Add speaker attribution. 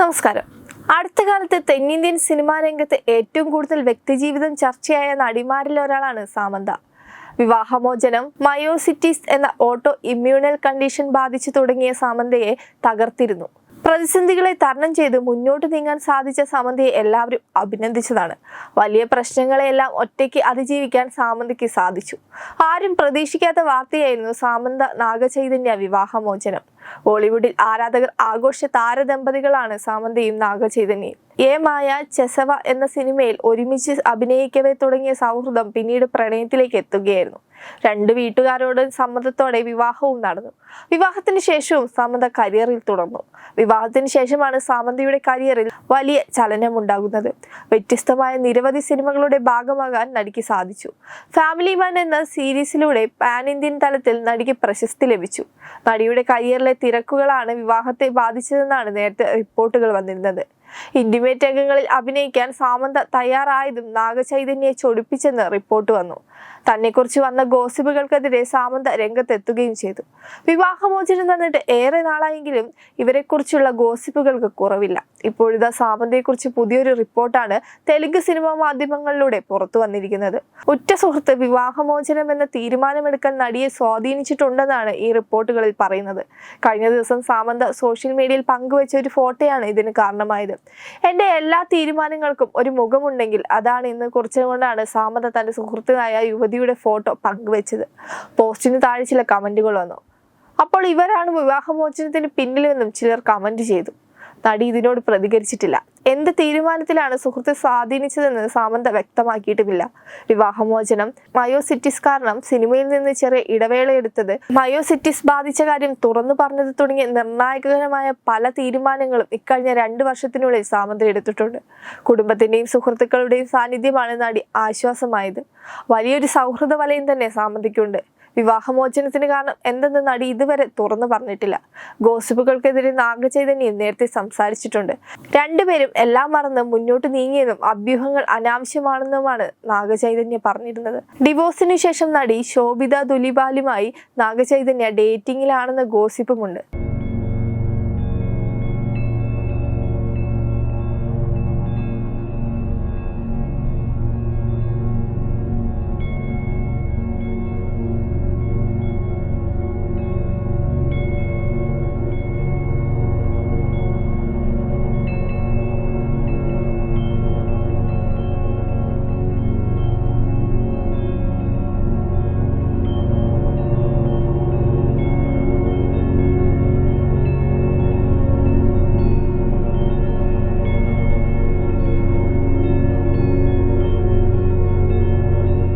Speaker 1: നമസ്കാരം. അടുത്ത കാലത്ത് തെന്നിന്ത്യൻ സിനിമാ രംഗത്ത് ഏറ്റവും കൂടുതൽ വ്യക്തിജീവിതം ചർച്ചയായ നടിമാരിൽ ഒരാളാണ് സാമന്ത. വിവാഹമോചനം മയോസിറ്റിസ് എന്ന ഓട്ടോ ഇമ്മ്യൂണൽ കണ്ടീഷൻ ബാധിച്ചു തുടങ്ങിയ സാമന്തയെ തകർത്തിരുന്നു. പ്രതിസന്ധികളെ തരണം ചെയ്ത് മുന്നോട്ട് നീങ്ങാൻ സാധിച്ച സാമന്തയെ എല്ലാവരും അഭിനന്ദിച്ചതാണ്. വലിയ പ്രശ്നങ്ങളെല്ലാം ഒറ്റയ്ക്ക് അതിജീവിക്കാൻ സാമന്തയ്ക്ക് സാധിച്ചു. ആരും പ്രതീക്ഷിക്കാത്ത വാർത്തയായിരുന്നു സാമന്ത നാഗചൈതന്യ വിവാഹമോചനം. ബോളിവുഡിൽ ആരാധകർ ആഘോഷ താരദമ്പതികളാണ് സാമന്തയും നാഗചൈതന്യയും. എ മായ ചെസവ എന്ന സിനിമയിൽ ഒരുമിച്ച് അഭിനയിക്കവേ തുടങ്ങിയ സൗഹൃദം പിന്നീട് പ്രണയത്തിലേക്ക് എത്തുകയായിരുന്നു. രണ്ട് വീട്ടുകാരോട് സമ്മതത്തോടെ വിവാഹവും നടന്നു. വിവാഹത്തിന് ശേഷവും സാമന്ത കരിയറിൽ തുടർന്നു. വിവാഹത്തിന് ശേഷമാണ് സാമന്തയുടെ കരിയറിൽ വലിയ ചലനം ഉണ്ടാകുന്നത്. വ്യത്യസ്തമായ നിരവധി സിനിമകളുടെ ഭാഗമാകാൻ നടിക്ക് സാധിച്ചു. ഫാമിലി മാൻ എന്ന സീരീസിലൂടെ പാൻ ഇന്ത്യൻ തലത്തിൽ നടിക്ക് പ്രശസ്തി ലഭിച്ചു. നടിയുടെ കരിയറിലെ തിരക്കുകളാണ് വിവാഹത്തെ ബാധിച്ചതെന്നാണ് നേരത്തെ റിപ്പോർട്ടുകൾ വന്നിരുന്നത്. ഇന്റിമേറ്റ് രംഗങ്ങളിൽ അഭിനയിക്കാൻ സാമന്ത തയ്യാറായതും നാഗചൈതന്യെ ചൊടിപ്പിച്ചെന്ന് റിപ്പോർട്ട് വന്നു. തന്നെക്കുറിച്ച് വന്ന ഗോസിപ്പുകൾക്കെതിരെ സാമന്ത രംഗത്തെത്തുകയും ചെയ്തു. വിവാഹമോചനം തന്നിട്ട് ഏറെ നാളായെങ്കിലും ഇവരെക്കുറിച്ചുള്ള ഗോസിപ്പുകൾക്ക് കുറവില്ല. ഇപ്പോഴിതാ സാമന്തയെക്കുറിച്ച് പുതിയൊരു റിപ്പോർട്ടാണ് തെലുങ്ക് സിനിമാ മാധ്യമങ്ങളിലൂടെ പുറത്തു വന്നിരിക്കുന്നത്. ഉറ്റ സുഹൃത്ത് വിവാഹമോചനം എന്ന തീരുമാനമെടുക്കാൻ നടിയെ സ്വാധീനിച്ചിട്ടുണ്ടെന്നാണ് ഈ റിപ്പോർട്ടുകളിൽ പറയുന്നത്. കഴിഞ്ഞ ദിവസം സാമന്ത സോഷ്യൽ മീഡിയയിൽ പങ്കുവച്ച ഒരു ഫോട്ടോയാണ് ഇതിന് കാരണമായത്. എന്റെ എല്ലാ തീരുമാനങ്ങൾക്കും ഒരു മുഖമുണ്ടെങ്കിൽ അതാണ് ഇന്ന് കുറിച്ചുകൊണ്ടാണ് സാമന്ത തന്റെ സുഹൃത്തുനായ യുവതിയുടെ ഫോട്ടോ പങ്കുവെച്ചത്. പോസ്റ്റിന് താഴെ ചില കമന്റുകൾ വന്നു. അപ്പോൾ ഇവരാണ് വിവാഹമോചനത്തിന് പിന്നിലെന്നും ചിലർ കമന്റ് ചെയ്തു. നടി ഇതിനോട് പ്രതികരിച്ചിട്ടില്ല. എന്ത് തീരുമാനത്തിലാണ് സുഹൃത്തെ സ്വാധീനിച്ചതെന്ന് സാമന്ത വ്യക്തമാക്കിയിട്ടുമില്ല. വിവാഹമോചനം മയോസിറ്റിസ് കാരണം സിനിമയിൽ നിന്ന് ചെറിയ ഇടവേള ഇടവേളയെടുത്തത് മയോസിറ്റിസ് ബാധിച്ച കാര്യം തുറന്നു പറഞ്ഞത് തുടങ്ങിയ നിർണായകരമായ പല തീരുമാനങ്ങളും ഇക്കഴിഞ്ഞ രണ്ട് വർഷത്തിനുള്ളിൽ സാമന്ത എടുത്തിട്ടുണ്ട്. കുടുംബത്തിന്റെയും സുഹൃത്തുക്കളുടെയും സാന്നിധ്യമാണ് നടി ആശ്വാസമായത്. വലിയൊരു സൗഹൃദ വലയം തന്നെ സാമന്തയ്ക്കുണ്ട് വിവാഹമോചനത്തിന് കാരണം എന്തെന്ന് നടി ഇതുവരെ തുറന്നു പറഞ്ഞിട്ടില്ല. ഗോസിപ്പുകൾക്കെതിരെ നാഗചൈതന്യം നേരത്തെ സംസാരിച്ചിട്ടുണ്ട്. രണ്ടുപേരും എല്ലാം മറന്ന് മുന്നോട്ട് നീങ്ങിയെന്നും അഭ്യൂഹങ്ങൾ അനാവശ്യമാണെന്നുമാണ് നാഗചൈതന്യ പറഞ്ഞിരുന്നത്. ഡിവോഴ്സിനു ശേഷം നടി ശോഭിത ദുലിബാലുമായി നാഗചൈതന്യ ഡേറ്റിംഗിലാണെന്ന ഗോസിപ്പുമുണ്ട്.